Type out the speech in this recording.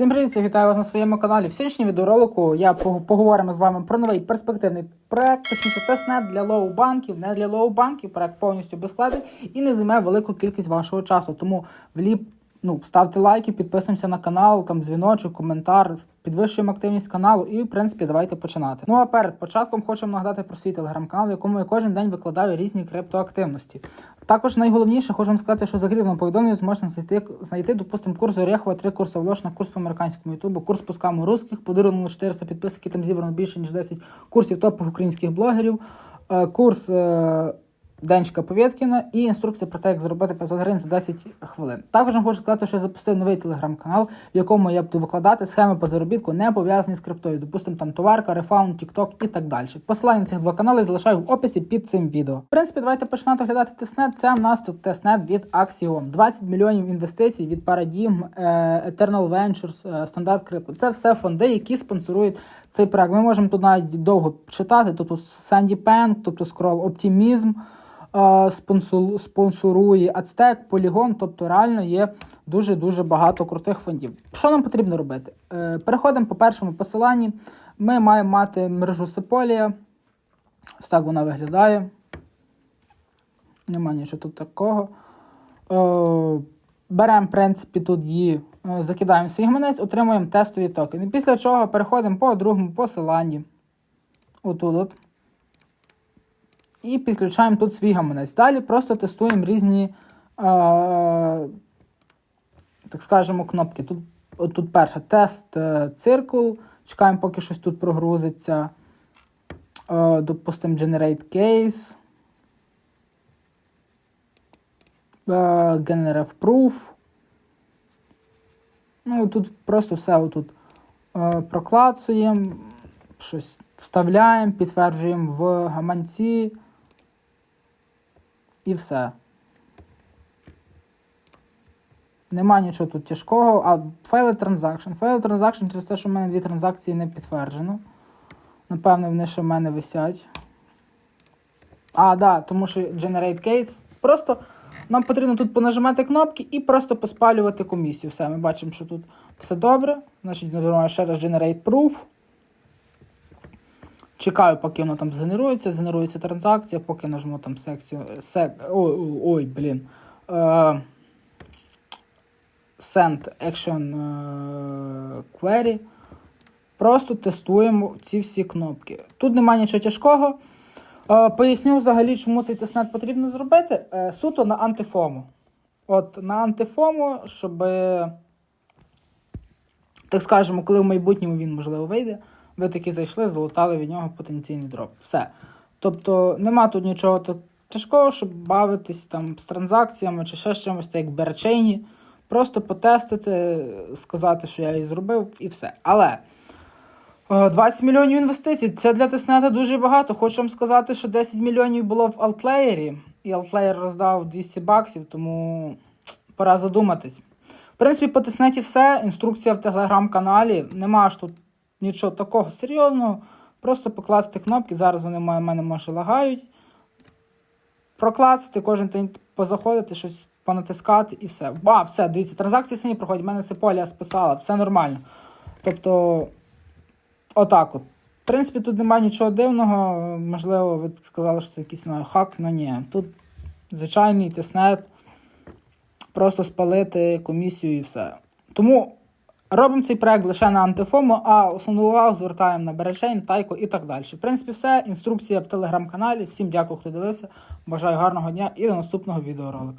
Всім привіт, я вітаю вас на своєму каналі. В сьогоднішньому відеоролику я поговоримо з вами про новий перспективний проект, точніше тестнет для лоу-банків, не для лоу-банків, проект повністю безкладний і не займе велику кількість вашого часу. Тому вліп, ну, ставте лайки, підписуємося на канал, там дзвіночок, коментар, підвищуємо активність каналу і, в принципі, давайте починати. Ну а перед початком хочемо нагадати про свій телеграм-канал, в якому я кожен день викладаю різні криптоактивності. Також найголовніше хочу сказати, що за закріпленому повідомленні зможете знайти, знайти допустимо, курс Орехова, три курси вложена, курс по американському ютубу, курс по скаму русських, подарунок на 400 підписників, там зібрано більше, ніж 10 курсів топових українських блогерів, е, курс е, Денчика Повєткіна і інструкція про те, як заробити 500 гривень за 10 хвилин. Також вам хочу сказати, що я запустив новий телеграм-канал, в якому я буду викладати схеми по заробітку, не пов'язані з криптою. Допустимо, там товарка, рефаунд, тікток і так далі. Посилання цих два канали залишаю в описі під цим відео. В принципі, давайте починати оглядати тестнет. Це в нас тут тестнет від Axiom. 20 мільйонів інвестицій від Paradigm, е, Eternal Ventures, е, Standard Crypto. Це все фонди, які спонсорують цей проект. Ми можемо тут навіть довго читати. Тобто Sandy Pen, тобто Scroll Optimism, спонсорує Aztec, Polygon, тобто реально є дуже-дуже багато крутих фондів. Що нам потрібно робити? Е, Переходимо по першому посиланні. Ми маємо мати мережу Sepolia. Ось так вона виглядає. Нема нічого тут такого. Е, Беремо, в принципі, тут її, е, закидаємо свій гаманець, отримуємо тестові токени. Після чого переходимо по другому посиланні. Отут от. І підключаємо тут свій гаманець. Далі просто тестуємо різні, е, так скажемо, кнопки. Тут, тут перша тест е, циркул. Чекаємо, поки щось тут прогрузиться. Е, допустимо, Generate Case. Е, Generate Proof. Ну, тут просто все отут е, проклацуємо, щось вставляємо, підтверджуємо в гаманці. І все. Нема нічого тут тяжкого. А файли транзакшн. Файли транзакшн через те, що в мене дві транзакції не підтверджено. Напевно, вони ще в мене висять. А, да, тому що Generate Case. Просто нам потрібно тут понажимати кнопки і просто поспалювати комісію. Все, ми бачимо, що тут все добре. Значить, нажимаю ще раз Generate Proof. Чекаю, поки воно там згенерується, згенерується транзакція, поки нажму там секцію. Сек, ой, ой, блін. Е, send Action е, Query. Просто тестуємо ці всі кнопки. Тут немає нічого тяжкого. Е, поясню взагалі, чому цей тестнет потрібно зробити. Суто на антифому. От на антифому, щоб, так скажемо, коли в майбутньому він, можливо, вийде, ви таки зайшли, залутали від нього потенційний дроп. Все. Тобто нема тут нічого так тяжкого, щоб бавитись там з транзакціями чи ще з чимось, як Берчейні. Просто потестити, сказати, що я її зробив, і все. Але. Е, 20 мільйонів інвестицій. Це для тестнета дуже багато. Хочу вам сказати, що 10 мільйонів було в Altlеєрі, і Altlеєр роздав 200 баксів, тому пора задуматись. В принципі, по тестнеті все. Інструкція в телеграм-каналі. Нема ж тут нічого такого серйозного. Просто покласти кнопки. Зараз вони в мене може лагають. Прокласти, кожен день позаходити, щось понатискати і все. А, все, дивіться, транзакції самі проходять. У мене Сеполія списала, все нормально. Тобто. Отак от. В принципі, тут немає нічого дивного. Можливо, ви сказали, що це якийсь знаю, хак, ну ні. Тут звичайний тестнет. Просто спалити комісію і все. Тому робимо цей проект лише на антифому, а основну увагу звертаємо на берешень, Тайко і так далі. В принципі, все. Інструкція в телеграм-каналі. Всім дякую, хто дивився. Бажаю гарного дня і до наступного відеоролика.